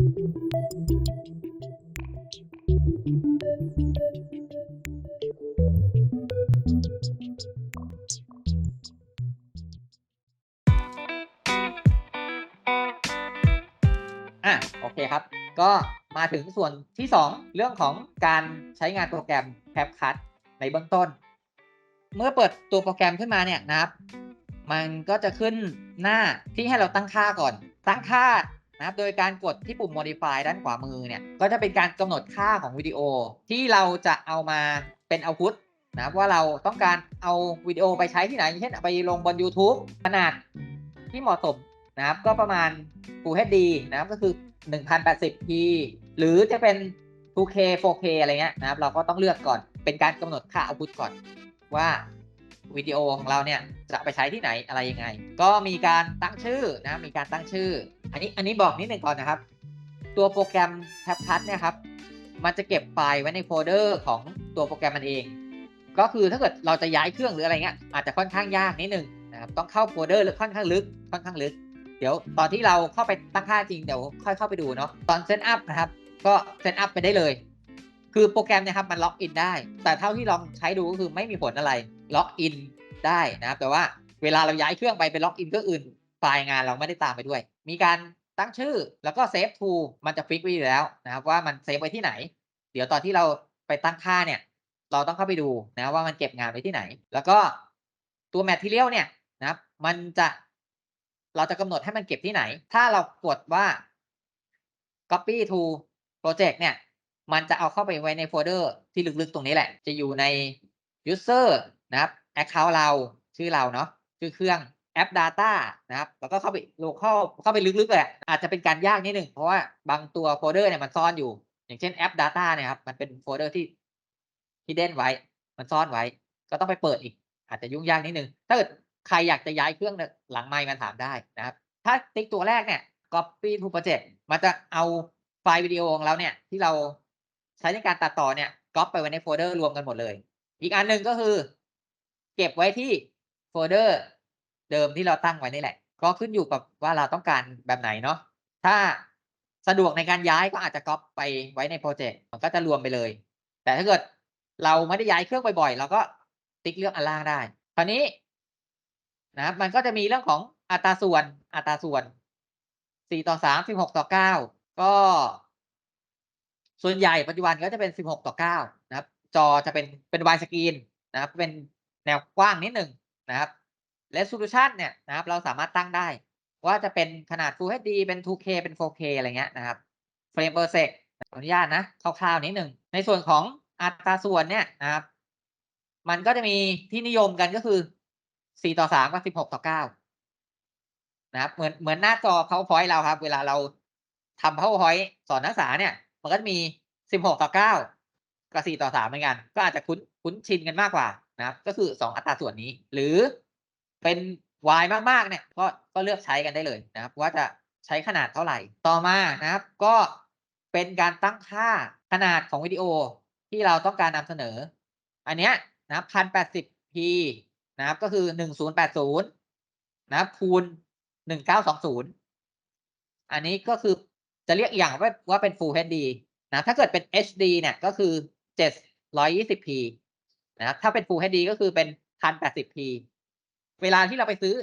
อะโอเคครับ ก็มาถึงส่วนที่ 2 เรื่องของการใช้งานโปรแกรม CapCut ในเบื้องต้น เมื่อเปิดตัวโปรแกรมขึ้นมาเนี่ยนะครับ มันก็จะขึ้นหน้าที่ให้เราตั้งค่าก่อน ตั้งค่า นะครับ โดยการกดที่ปุ่ม modify ด้านขวามือเนี่ย ก็จะเป็นการกำหนดค่าของวิดีโอที่เราจะเอามาเป็น output นะครับว่าเราต้องการเอาวิดีโอไปใช้ที่ไหนอย่างเช่นเอาไปลงบน YouTube ขนาดที่เหมาะสมนะครับ ก็ประมาณ Full HD นะครับ ก็คือ 1080p หรือจะเป็น 2K 4K อะไรเงี้ยนะครับ เราก็ต้องเลือกก่อน เป็นการกำหนดค่า output ก่อนว่าวิดีโอของเราเนี่ยจะไปใช้ที่ไหนอะไรยังไง ก็มีการตั้งชื่อนะ มีการตั้งชื่อ อันนี้อันนี้บอกนิดหนึ่งก่อนนะครับ ตัวโปรแกรม CapCut เนี่ยครับ มันจะเก็บไฟล์ไว้ในโฟลเดอร์ของตัวโปรแกรมมันเอง ก็คือถ้าเกิดเราจะย้ายเครื่องหรืออะไรเงี้ยอาจจะค่อนข้างยากนิดหนึ่งนะครับต้องเข้าโฟลเดอร์หรือค่อนข้างลึกค่อนข้างลึก เดี๋ยวตอนที่เราเข้าไปตั้งค่าจริงเดี๋ยวค่อยเข้าไปดูเนาะตอนเซตอัพนะครับ ก็เซตอัพไปได้เลย คือโปรแกรมนะครับมันล็อกอินได้ แต่เท่าที่ลองใช้ดูก็คือไม่มีผลอะไรล็อกอินได้นะครับ แต่ว่าเวลาเราย้ายเครื่องไปเป็นล็อกอินเครื่องอื่น ไฟล์งานเราไม่ได้ตามไปด้วย มีการตั้งชื่อแล้วก็เซฟทูมันจะฟิกไว้อยู่แล้วนะครับว่ามันเซฟไว้ที่ไหน เดี๋ยวตอนที่เราไปตั้งค่าเนี่ยเราต้องเข้าไปดูนะว่ามันเก็บงานไว้ที่ไหน แล้วก็ตัว material เนี่ยนะครับมันจะเราจะกำหนดให้มันเก็บที่ไหน ถ้าเรากดว่า copy to project เนี่ย มันจะเอาเข้าไปไว้ในโฟลเดอร์ที่ลึกๆตรงนี้แหละ จะอยู่ใน user นะครับ account เราชื่อเราเนาะชื่อเครื่อง app data นะครับ แล้วก็เข้าไป local เข้าไปลึกๆเลยอะอาจจะเป็นการยากนิดหนึ่งเพราะว่าบางตัวโฟลเดอร์เนี่ยมันซ่อนอยู่ อย่างเช่น app data เนี่ยครับ มันเป็นโฟลเดอร์ที่ hidden ไว้ มันซ่อนไว้ ก็ต้องไปเปิดอีก อาจจะยุ่งยากนิดหนึ่งถ้าเกิดใครอยากจะย้ายเครื่องหลังไมค์มาถามได้นะครับ ถ้าติ๊กตัวแรกเนี่ย copy to project มันจะเอาไฟล์วิดีโอของเราเนี่ยที่เราใช้ในการตัดต่อเนี่ยก๊อปไปไว้ในโฟลเดอร์รวมกันหมดเลย อีกอันหนึ่งก็คือ เก็บไว้ที่โฟลเดอร์ เดิมที่เราตั้งไว้นี่แหละ ก็ขึ้นอยู่กับว่าเราต้องการแบบไหนเนาะถ้าสะดวกในการย้ายก็อาจจะก๊อปไปไว้ในโปรเจกต์มันก็จะรวมไปเลย แต่ถ้าเกิดเราไม่ได้ย้ายเครื่องบ่อยๆเราก็ติ๊กเลือกอันล่างได้ คราวนี้นะครับมันก็จะมีเรื่องของอัตราส่วนอัตราส่วน4ต่อ3 16ต่อ9ก็ ส่วนใหญ่ปัจจุบันก็จะเป็น16ต่อ9นะครับ จอจะเป็นเป็นวายสกรีนนะครับ เป็นแนวกว้างนิดหนึ่งนะครับ resolution เนี่ยนะครับ เราสามารถตั้งได้ ว่าจะเป็นขนาด Full HD เป็น 2K เป็น 4K อะไรเงี้ยนะครับ frame per sec ขออนุญาตนะคร่าวๆนิดหนึ่งในส่วนของอัตราส่วนเนี่ยนะครับ มันก็จะมีที่นิยมกันก็คือ 4 ต่อ 3 กับ 16 ต่อ 9 นะครับ เหมือนเหมือนหน้าจอ PowerPoint เราครับ เวลาเราทำ PowerPoint สอนนักศึกษาเนี่ย มันก็จะมี 16 ต่อ 9 กับ 4 ต่อ 3 เหมือนกัน ก็อาจจะคุ้นคุ้นชินกันมากกว่านะครับ ก็คือ 2 อัตราส่วนนี้ หรือ เป็น Y มากๆเนี่ยก็ก็เลือกใช้กันได้เลยนะครับ ว่าจะใช้ขนาดเท่าไหร่ต่อมานะครับ ก็เป็นการตั้งค่าขนาดของวิดีโอที่เราต้องการนำเสนอ อันเนี้ยนะครับ 1080p นะครับก็คือ1080นะครับคูณ1920อันนี้ก็คือจะเรียกอีกอย่างว่าว่าเป็น Full HD นะถ้าเกิดเป็น HD เนี่ยก็คือ 720p นะครับถ้าเป็น Full HD ก็คือเป็น 1080p เวลาที่เราไปซื้อ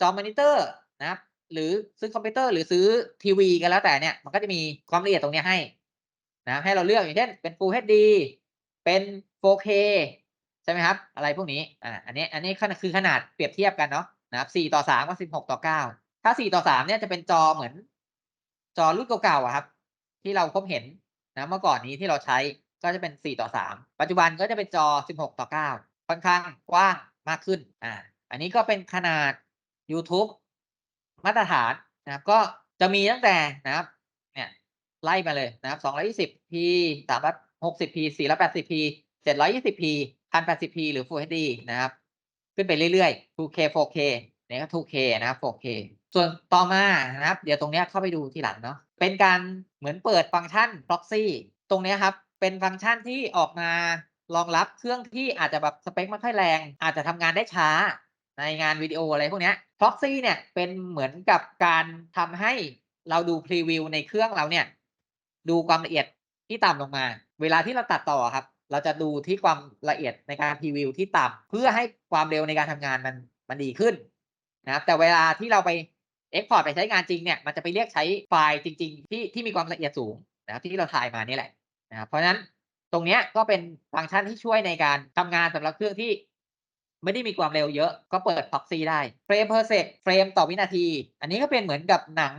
จอมอนิเตอร์นะครับ หรือซื้อคอมพิวเตอร์หรือซื้อทีวีกันแล้วแต่เนี่ย มันก็จะมีความละเอียดตรงนี้ให้นะให้เราเลือกอย่างเช่นเป็น Full HD เป็น 4K ใช่ไหมครับ อะไรพวกนี้อ่าอันนี้อันนี้คือขนาดเปรียบเทียบกันเนาะนะครับ4ต่อ3กับ16ต่อ9ถ้า 4 ต่อ 3 เนี่ยจะเป็นจอเหมือน จอรุ่นเก่าๆอะครับ ที่เราพบเห็นนะเมื่อก่อนนี้ที่เราใช้ก็จะเป็น 4 ต่อ 3 ปัจจุบันก็จะเป็นจอ 16 ต่อ 9 ค่อนข้างกว้าง มากขึ้นอ่าอันนี้ก็เป็นขนาด YouTube มาตรฐานนะครับ ก็จะมีตั้งแต่นะครับเนี่ยไล่มาเลยนะครับ 220p 360p 480p 720p 1080p หรือ Full HD นะครับ ขึ้นไปเรื่อยๆ 2K 4K เนี่ยก็ 2K นะครับ 4K ส่วนต่อมานะครับ เดี๋ยวตรงนี้เข้าไปดูทีหลังเนาะเป็นการเหมือนเปิดฟังก์ชัน proxy ตรงนี้ครับ เป็นฟังก์ชันที่ออกมา รองรับเครื่องที่อาจจะแบบสเปคไม่ค่อยแรง อาจจะทำงานได้ช้าในงานวิดีโออะไรพวกนี้ proxy เนี่ยเป็นเหมือนกับการทำให้เราดูพรีวิวในเครื่องเราเนี่ย ดูความละเอียดที่ต่ำลงมา เวลาที่เราตัดต่อครับ เราจะดูที่ความละเอียดในการพรีวิวที่ต่ำเพื่อให้ความเร็วในการทำงานมันมันดีขึ้นนะครับแต่เวลาที่เราไปเอ็กพอร์ตไปใช้งานจริงเนี่ยมันจะไปเรียกใช้ไฟล์จริง ๆ ที่ที่มีความละเอียดสูงนะครับที่เราถ่ายมานี่แหละนะครับเพราะฉะนั้น รงเนี้ยก็เป็นฟังก์ชันที่ช่วยในการทำงานสำหรับเครื่องที่ไม่ได้มีความเร็วเยอะก็เปิด proxy ได้เฟรม per sec เฟรมต่อวินาที อันนี้ก็เป็นเหมือนกับหนัง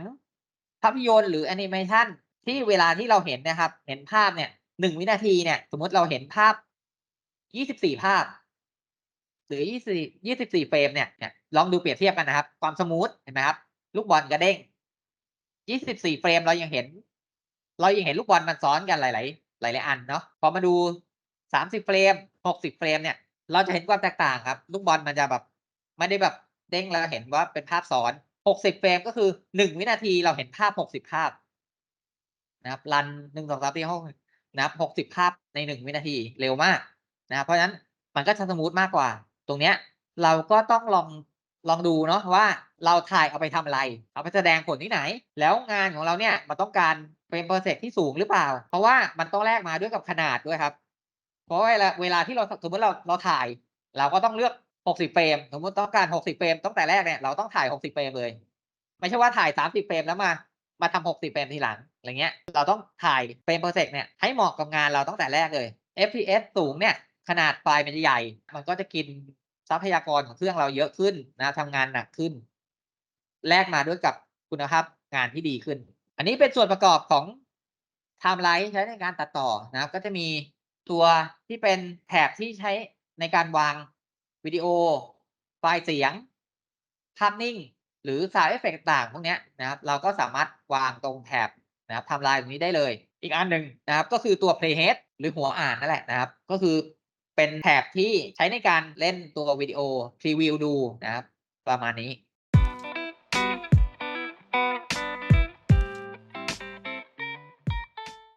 ภาพยนตร์หรือแอนิเมชันที่เวลาที่เราเห็นนะครับ เห็นภาพเนี่ยหนึ่งวินาทีเนี่ย สมมติเราเห็นภาพยี่สิบสี่ภาพ หรือยี่สิบยี่สิบสี่เฟรมเนี่ยเนี่ยลองดูเปรียบเทียบกันนะครับ ความสมูทเห็นไหมครับ ลูกบอลกระเด้งยี่สิบสี่เฟรมเรายังเห็น เรายังเห็นลูกบอลมันซ้อนกันหลายๆ หลาย ๆ อันเนาะพอมาดูสามสิบเฟรมหกสิบเฟรมเนี่ย เราจะเห็นความแตกต่างครับ ลูกบอลมันจะแบบ ไม่ได้แบบเด้งแล้วเห็นว่าเป็นภาพซ้อน 60 เฟรมก็คือหนึ่งวินาทีเราเห็นภาพ 60 ภาพ นะครับรันหนึ่งสองสามสี่ห้านะครับ60 ภาพในหนึ่งวินาทีเร็วมากนะครับเพราะฉะนั้นมันก็จะสมูทมากกว่า ตรงเนี้ยเราก็ต้องลองลองดูเนาะว่าเราถ่ายเอาไปทำอะไร เอาไปแสดงผลที่ไหน แล้วงานของเราเนี่ยมันต้องการ เฟรมเปอร์เซกที่สูงหรือเปล่า เพราะว่ามันต้องแลกมาด้วยกับขนาดด้วยครับ เพราะเวลาเวลาที่เราสมมติเราเราถ่าย เราก็ต้องเลือก 60 เฟรม สมมติต้องการ 60 เฟรมตั้งแต่แรกเนี่ยเราต้องถ่าย 60 เฟรมเลย ไม่ใช่ว่าถ่าย 30 เฟรมแล้วมามาทำ 60 เฟรมทีหลังอะไรเงี้ย เราต้องถ่ายเฟรม per sec เนี่ยให้เหมาะกับงานเราตั้งแต่แรกเลย FPS สูงเนี่ยขนาดไฟล์มันจะใหญ่ มันก็จะกินทรัพยากรของเครื่องเราเยอะขึ้นนะทำงานหนักขึ้น แลกมาด้วยกับคุณภาพงานที่ดีขึ้น อันนี้เป็นส่วนประกอบของไทม์ไลน์ใช้ในการตัดต่อนะครับ ก็จะมีตัวที่เป็นแถบที่ใช้ในการวางวิดีโอ ไฟล์เสียง ภาพนิ่ง หรือสายเอฟเฟกต์ต่างพวกนี้นะครับ เราก็สามารถวางตรงแถบนะครับไทม์ไลน์ตรงนี้ได้เลย อีกอันหนึ่งนะครับ ก็คือตัว playhead หรือหัวอ่านนั่นแหละนะครับ ก็คือเป็นแถบที่ใช้ในการเล่นตัววิดีโอพรีวิวดูนะครับ ประมาณนี้